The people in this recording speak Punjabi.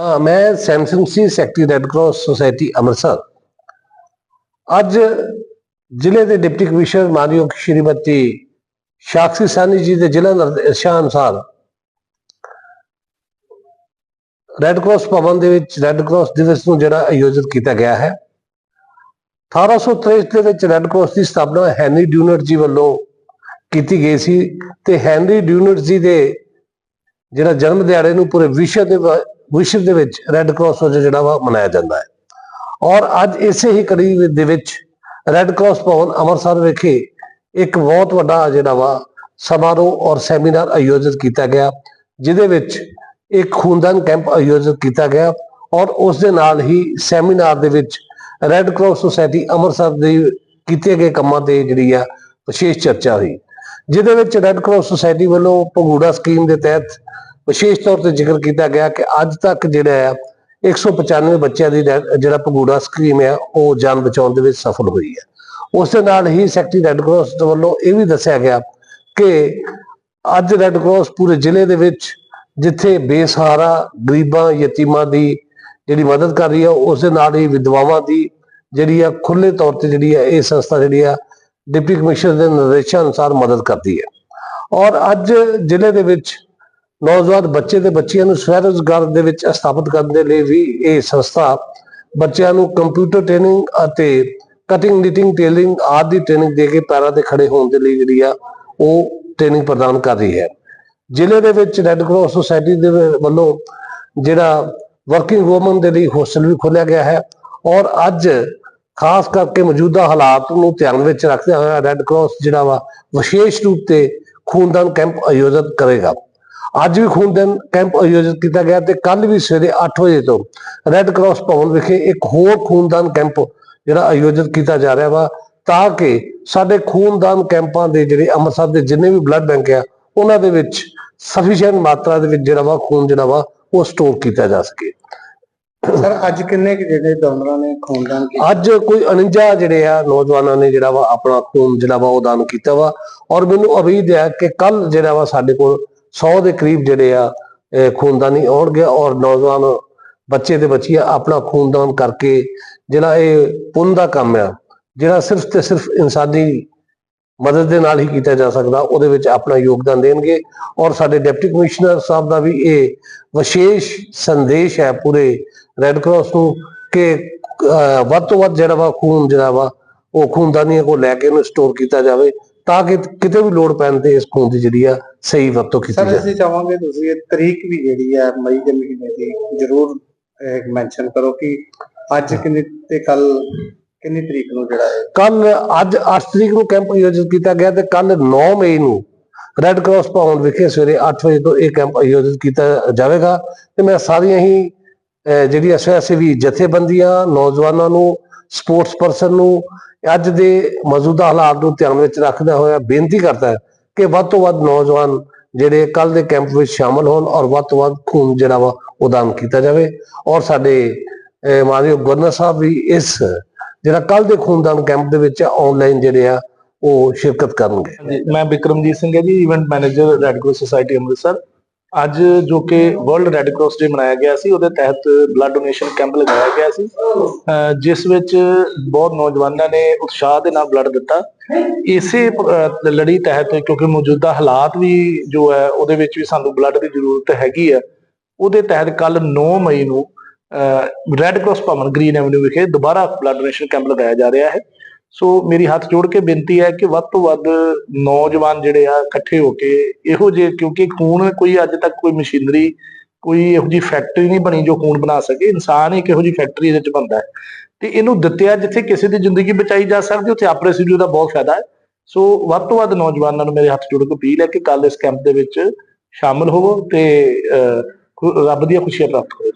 ਹਾਂ, ਮੈਂ ਸੈਮਸੰਗ ਸੀ secretary red cross society Amritsar. ਅੱਜ ਜ਼ਿਲ੍ਹੇ ਦੇ ਡਿਪਟੀ ਕਮਿਸ਼ਨਰ ਮਾਨਯੋਗ ਸ਼੍ਰੀਮਤੀ ਸ਼ਾਕਸ਼ੀ ਸਾਨੀ ਜੀ ਦੇ ਜ਼ਿਲ੍ਹਾ ਨਿਰਦੇਸ਼ਾਂ ਅਨੁਸਾਰ ਰੈੱਡ ਕਰਾਸ ਭਵਨ ਦੇ ਵਿੱਚ ਰੈੱਡ ਕਰਾਸ ਦਿਵਸ ਨੂੰ ਜਿਹੜਾ ਆਯੋਜਿਤ ਕੀਤਾ ਗਿਆ ਹੈ। 1863 ਦੇ ਵਿੱਚ ਰੈੱਡ ਕਰਾਸ ਦੀ ਸਥਾਪਨਾ ਹੈਨਰੀ ਡਿਊਨਟ ਜੀ ਵੱਲੋਂ ਕੀਤੀ ਗਈ ਸੀ ਤੇ ਹੈਨਰੀ ਡਿਊਨਟ ਜੀ ਦੇ ਜਿਹੜਾ ਜਨਮ ਦਿਹਾੜੇ ਨੂੰ ਪੂਰੇ ਵਿਸ਼ਵ ਦੇ ਵਿਸ਼ਵ ਦੇ ਵਿੱਚ ਰੈੱਡ ਕਰਾਸ ਵਜੋਂ ਜਿਹੜਾ ਵਾ ਮਨਾਇਆ ਜਾਂਦਾ ਹੈ। ਔਰ ਅੱਜ ਇਸੇ ਹੀ ਕੜੀ ਦੇ ਵਿੱਚ ਰੈੱਡ ਕਰਾਸ ਭਵਨ ਅੰਮ੍ਰਿਤਸਰ ਵਿਖੇ ਇੱਕ ਬਹੁਤ ਵੱਡਾ ਜਿਹੜਾ ਵਾ ਸਮਾਰੋਹ ਔਰ ਸੈਮੀਨਾਰ ਆਯੋਜਿਤ ਕੀਤਾ ਗਿਆ, ਜਿਹਦੇ ਵਿੱਚ ਇੱਕ ਖੂਨਦਾਨ ਕੈਂਪ ਆਯੋਜਿਤ ਕੀਤਾ ਗਿਆ ਔਰ ਉਸ ਦੇ ਨਾਲ ਹੀ ਸੈਮੀਨਾਰ ਦੇ ਵਿੱਚ ਰੈੱਡ ਕਰਾਸ ਸੁਸਾਇਟੀ ਅੰਮ੍ਰਿਤਸਰ ਦੇ ਕੀਤੇ ਗਏ ਕੰਮਾਂ ਤੇ ਜਿਹੜੀ ਆ ਵਿਸ਼ੇਸ਼ ਚਰਚਾ ਹੋਈ, ਜਿਹਦੇ ਵਿੱਚ ਰੈੱਡ ਕਰਾਸ ਸੁਸਾਇਟੀ ਵੱਲੋਂ ਪੰਗੂੜਾ ਸਕੀਮ ਦੇ ਤਹਿਤ ਵਿਸ਼ੇਸ਼ ਤੌਰ ਤੇ ਜ਼ਿਕਰ ਕੀਤਾ ਗਿਆ ਕਿ ਅੱਜ ਤੱਕ ਜਿਹੜਾ ਆ 195 ਬੱਚਿਆਂ ਦੀ ਡੈ- ਜਿਹੜਾ ਪੰਗੂੜਾ ਸਕੀਮ ਹੈ, ਉਹ ਜਾਨ ਬਚਾਉਣ ਦੇ ਵਿੱਚ ਸਫਲ ਹੋਈ ਹੈ। ਉਸ ਦੇ ਨਾਲ ਹੀ ਸੈਕਟਰੀ ਰੈੱਡ ਕਰਾਸ ਵੱਲੋਂ ਇਹ ਵੀ ਦੱਸਿਆ ਗਿਆ ਕਿ ਅੱਜ ਰੈੱਡ ਕਰਾਸ ਪੂਰੇ ਜ਼ਿਲ੍ਹੇ ਦੇ ਵਿੱਚ ਜਿੱਥੇ ਬੇਸਹਾਰਾ ਗਰੀਬਾਂ, ਯਤੀਮਾਂ ਦੀ ਜਿਹੜੀ ਮਦਦ ਕਰ ਰਹੀ ਹੈ, ਉਸ ਦੇ ਨਾਲ ਹੀ ਵਿਧਵਾਵਾਂ ਦੀ ਜਿਹੜੀ ਆ ਖੁੱਲੇ ਤੌਰ ਤੇ ਜਿਹੜੀ ਆ, ਇਹ ਸੰਸਥਾ ਜਿਹੜੀ ਆ, ਡਿਪਟੀ ਕਮਿਸ਼ਨਰ ਦੇ ਨਿਰਦੇਸ਼ਾਂ ਅਨੁਸਾਰ ਮਦਦ ਕਰਦੀ ਹੈ। ਔਰ ਅੱਜ ਜ਼ਿਲ੍ਹੇ ਦੇ ਵਿੱਚ ਨੌਜਵਾਨ ਬੱਚੇ ਤੇ ਬੱਚੀਆਂ ਨੂੰ ਸਵੈ ਰੋਜ਼ਗਾਰ ਦੇ ਵਿੱਚ ਸਥਾਪਿਤ ਕਰਨ ਦੇ ਲਈ ਵੀ ਇਹ ਸੰਸਥਾ ਬੱਚਿਆਂ ਨੂੰ ਕੰਪਿਊਟਰ ਟ੍ਰੇਨਿੰਗ ਅਤੇ ਕਟਿੰਗ ਨਿਟਿੰਗ ਟੇਲਰਿੰਗ ਆਦਿ ਦੀ ਟ੍ਰੇਨਿੰਗ ਦੇ ਕੇ ਪੈਰਾਂ ਤੇ ਖੜੇ ਹੋਣ ਦੇ ਲਈ ਜਿਹੜੀ ਆ, ਉਹ ਟ੍ਰੇਨਿੰਗ ਪ੍ਰਦਾਨ ਕਰ ਰਹੀ ਹੈ। ਜ਼ਿਲ੍ਹੇ ਦੇ ਵਿੱਚ ਰੈੱਡ ਕਰਾਸ ਸੁਸਾਇਟੀ ਦੇ ਵੱਲੋਂ ਜਿਹੜਾ ਵਰਕਿੰਗ ਔਮਨ ਦੇ ਲਈ ਹੋਸਟਲ ਵੀ ਖੋਲ੍ਹਿਆ ਗਿਆ ਹੈ ਔਰ ਅੱਜ ਖਾਸ ਕਰਕੇ ਮੌਜੂਦਾ ਹਾਲਾਤ ਨੂੰ ਧਿਆਨ ਵਿੱਚ ਰੱਖਦੇ ਹੋਏ ਰੈੱਡ ਕਰਾਸ ਜਿਹੜਾ ਵਾ, ਵਿਸ਼ੇਸ਼ ਰੂਪ ਤੇ ਖੂਨਦਾਨ ਕੈਂਪ ਆਯੋਜਿਤ ਕਰੇਗਾ। ਅੱਜ ਵੀ ਖੂਨਦਾਨ ਕੈਂਪ ਆਯੋਜਿਤ ਕੀਤਾ ਗਿਆ ਤੇ ਕੱਲ ਵੀ ਸਵੇਰੇ 8 ਵਜੇ ਤੋਂ ਰੈੱਡ ਕਰਾਸ ਭਵਨ ਵਿਖੇ ਇੱਕ ਹੋਰ ਖੂਨਦਾਨ ਕੈਂਪ ਜਿਹੜਾ ਆਯੋਜਿਤ ਕੀਤਾ ਜਾ ਰਿਹਾ ਵਾ ਤਾਂ ਕਿ ਸਾਡੇ ਖੂਨਦਾਨ ਕੈਂਪਾਂ ਦੇ ਜਿਹੜੇ ਅੰਮ੍ਰਿਤਸਰ ਦੇ ਜਿੰਨੇ ਵੀ ਬਲੱਡ ਬੈਂਕ ਆ ਉਹਨਾਂ ਦੇ ਵਿੱਚ ਸਫੀਸ਼ੀਐਂਟ ਮਾਤਰਾ ਦੇ ਵਿੱਚ ਜਿਹੜਾ ਵਾ ਖੂਨ ਜਿਹੜਾ ਵਾ ਉਹ ਸਟੋਰ ਕੀਤਾ ਜਾ ਸਕੇ। ਸਰ ਅੱਜ ਕਿੰਨੇ ਕੁ ਜਿਹੜੇ ਡੋਨਰਾਂ ਨੇ ਖੂਨਦਾਨ ਕੀਤਾ? ਅੱਜ ਕੋਈ 49 ਜਿਹੜੇ ਆ ਨੌਜਵਾਨਾਂ ਨੇ ਜਿਹੜਾ ਵਾ ਆਪਣਾ ਖੂਨ ਜਿਹੜਾ ਵਾ ਉਹ ਦਾਨ ਕੀਤਾ ਵਾ। ਔਰ ਮੈਨੂੰ ਉਮੀਦ ਹੈ ਕਿ ਕੱਲ ਜਿਹੜਾ ਵਾ ਸਾਡੇ ਕੋਲ 100 ਦੇ ਕਰੀਬ ਜਿਹੜੇ ਆ ਖੂਨਦਾਨੀ ਆਉਣਗੇ ਔਰ ਨੌਜਵਾਨ ਬੱਚੇ ਤੇ ਬੱਚੀਆਂ ਆਪਣਾ ਖੂਨਦਾਨ ਕਰਕੇ ਜਿਹੜਾ ਇਹ ਪੁੰਨ ਦਾ ਕੰਮ ਆ ਜਿਹੜਾ ਸਿਰਫ ਤੇ ਸਿਰਫ ਇਨਸਾਨੀ ਮਦਦ ਦੇ ਨਾਲ ਹੀ ਕੀਤਾ ਜਾ ਸਕਦਾ ਉਹਦੇ ਵਿੱਚ ਆਪਣਾ ਯੋਗਦਾਨ ਦੇਣਗੇ ਔਰ ਸਾਡੇ ਡਿਪਟੀ ਕਮਿਸ਼ਨਰ ਸਾਹਿਬ ਦਾ ਵੀ ਇਹ ਵਿਸ਼ੇਸ਼ ਸੰਦੇਸ਼ ਹੈ ਪੂਰੇ ਰੈੱਡ ਕਰਾਸ ਨੂੰ ਕਿ ਅਹ, ਵੱਧ ਤੋਂ ਵੱਧ ਜਿਹੜਾ ਵਾ ਖੂਨ ਜਿਹੜਾ ਵਾ ਉਹ ਖੂਨਦਾਨੀਆਂ ਕੋਲ ਲੈ ਕੇ ਉਹਨੂੰ ਸਟੋਰ ਕੀਤਾ ਜਾਵੇ ਤਾਂ ਕਿ ਕਿਤੇ ਵੀ ਲੋੜ ਪੈਣ ਤੇ ਇਸ ਖੂਨ ਦੀ ਜਿਹੜੀ ਆ ਸਹੀ ਵਰਤੋਂ ਕੀਤੀ ਸਰ ਜਾਵੇ ਅਸੀਂ ਚਾਹਾਂਗੇ ਤੁਸੀਂ ਇਹ ਤਰੀਕ ਵੀ ਜਿਹੜੀ ਹੈ ਮਈ ਦੇ ਮਹੀਨੇ ਦੀ ਜ਼ਰੂਰ ਮੈਂਸ਼ਨ ਕਰੋ ਕਿ ਅੱਜ ਕਿੰਨੀ ਤੇ ਕੱਲ ਕਿੰਨੀ ਤਰੀਕ ਨੂੰ ਜਿਹੜਾ ਹੈ ਕੱਲ ਅੱਜ 8 ਤਰੀਕ ਨੂੰ ਕੈਂਪ ਆਯੋਜਿਤ ਕੀਤਾ ਗਿਆ ਤੇ ਕੱਲ 9 ਮਈ ਨੂੰ ਰੈੱਡ ਕਰਾਸ ਭਵਨ ਵਿਖੇ ਸਵੇਰੇ 8 ਵਜੇ ਤੋਂ ਇਹ ਕੈਂਪ ਆਯੋਜਿਤ ਕੀਤਾ ਜਾਵੇਗਾ ਤੇ ਮੈਂ ਸਾਰੀਆਂ ਹੀ ਅਹ, ਜਿਹੜੀਆਂ ਸਵੈਸੇਵੀ ਜਥੇਬੰਦੀਆਂ ਨੌਜਵਾਨਾਂ ਨੂੰ ਸਪੋਰਟਸ ਪਰਸਨ ਨੂੰ ਅੱਜ ਦੇ ਮੌਜੂਦਾ ਹਾਲਾਤ ਨੂੰ ਧਿਆਨ ਵਿੱਚ ਰੱਖਦਾ ਹੋਇਆ ਬੇਨਤੀ ਕਰਦਾ ਹੈ ਕਿ ਵੱਧ ਤੋਂ ਵੱਧ ਨੌਜਵਾਨ ਜਿਹੜੇ ਕੱਲ ਦੇ ਕੈਂਪ ਵਿੱਚ ਸ਼ਾਮਲ ਹੋਣ ਔਰ ਵੱਧ ਤੋਂ ਵੱਧ ਖੂਨ ਜਿਹੜਾ ਵਾ ਉਹ ਦਾਨ ਕੀਤਾ ਜਾਵੇ। ਔਰ ਸਾਡੇ ਮਾਨਯੋਗ ਗਵਰਨਰ ਸਾਹਿਬ ਵੀ ਇਸ, ਜਿਹੜਾ ਕੱਲ ਦੇ ਖੂਨਦਾਨ ਕੈਂਪ ਦੇ ਵਿੱਚ ਆਨਲਾਈਨ ਜਿਹੜੇ ਆ, ਉਹ ਸ਼ਿਰਕਤ ਕਰਨਗੇ। ਮੈਂ ਬਿਕਰਮਜੀਤ ਸਿੰਘ ਹੈ ਜੀ event manager red cross society Amritsar. ਅੱਜ ਜੋ ਕਿ ਵਰਲਡ ਰੈੱਡ ਕਰਾਸ ਡੇ ਮਨਾਇਆ ਗਿਆ ਸੀ, ਉਹਦੇ ਤਹਿਤ ਬਲੱਡ ਡੋਨੇਸ਼ਨ ਕੈਂਪ ਲਗਾਇਆ ਗਿਆ ਸੀ। ਜਿਸ ਵਿੱਚ ਬਹੁਤ ਨੌਜਵਾਨਾਂ ਨੇ ਉਤਸ਼ਾਹ ਦੇ ਨਾਲ ਬਲੱਡ ਦਿੱਤਾ। ਇਸੇ ਲੜੀ ਤਹਿਤ ਕਿਉਂਕਿ ਮੌਜੂਦਾ ਹਾਲਾਤ ਵੀ ਜੋ ਹੈ, ਉਹਦੇ ਵਿੱਚ ਵੀ ਸਾਨੂੰ ਬਲੱਡ ਦੀ ਜ਼ਰੂਰਤ ਹੈਗੀ ਹੈ। ਉਹਦੇ ਤਹਿਤ ਕੱਲ 9 ਮਈ ਨੂੰ red cross Bhawan green avenue ਵਿਖੇ ਦੁਬਾਰਾ ਬਲੱਡ ਡੋਨੇਸ਼ਨ ਕੈਂਪ ਲਗਾਇਆ ਜਾ ਰਿਹਾ ਹੈ। ਸੋ ਮੇਰੀ ਹੱਥ ਜੋੜ ਕੇ ਬੇਨਤੀ ਹੈ ਕਿ ਵੱਧ ਤੋਂ ਵੱਧ ਨੌਜਵਾਨ ਜਿਹੜੇ ਆ ਇਕੱਠੇ ਹੋ ਕੇ ਇਹੋ ਜਿਹੇ ਕਿਉਂਕਿ ਖੂਨ ਕੋਈ ਅੱਜ ਤੱਕ ਕੋਈ ਮਸ਼ੀਨਰੀ ਕੋਈ ਇਹੋ ਜਿਹੀ ਫੈਕਟਰੀ ਨਹੀਂ ਬਣੀ ਜੋ ਖੂਨ ਬਣਾ ਸਕੇ। ਇਨਸਾਨ ਇੱਕ ਇਹੋ ਜਿਹੀ ਫੈਕਟਰੀ ਇਹਦੇ ਚ ਬਣਦਾ ਹੈ। ਤੇ ਇਹਨੂੰ ਦਿੱਤਿਆ ਜਿੱਥੇ ਕਿਸੇ ਦੀ ਜ਼ਿੰਦਗੀ ਬਚਾਈ ਜਾ ਸਕਦੀ ਉੱਥੇ ਆਪਣੇ ਸਿੱਧੂ ਦਾ ਬਹੁਤ ਫਾਇਦਾ ਹੈ। ਸੋ ਵੱਧ ਤੋਂ ਵੱਧ ਨੌਜਵਾਨਾਂ ਨੂੰ ਮੇਰੇ ਹੱਥ ਜੋੜ ਕੇ ਅਪੀਲ ਹੈ ਕਿ ਕੱਲ ਇਸ ਕੈਂਪ ਦੇ ਵਿੱਚ ਸ਼ਾਮਲ ਹੋਵੋ ਤੇ ਅਹ, ਰੱਬ ਦੀਆਂ ਖੁਸ਼ੀਆਂ ਪ੍ਰਾਪਤ ਕਰੋ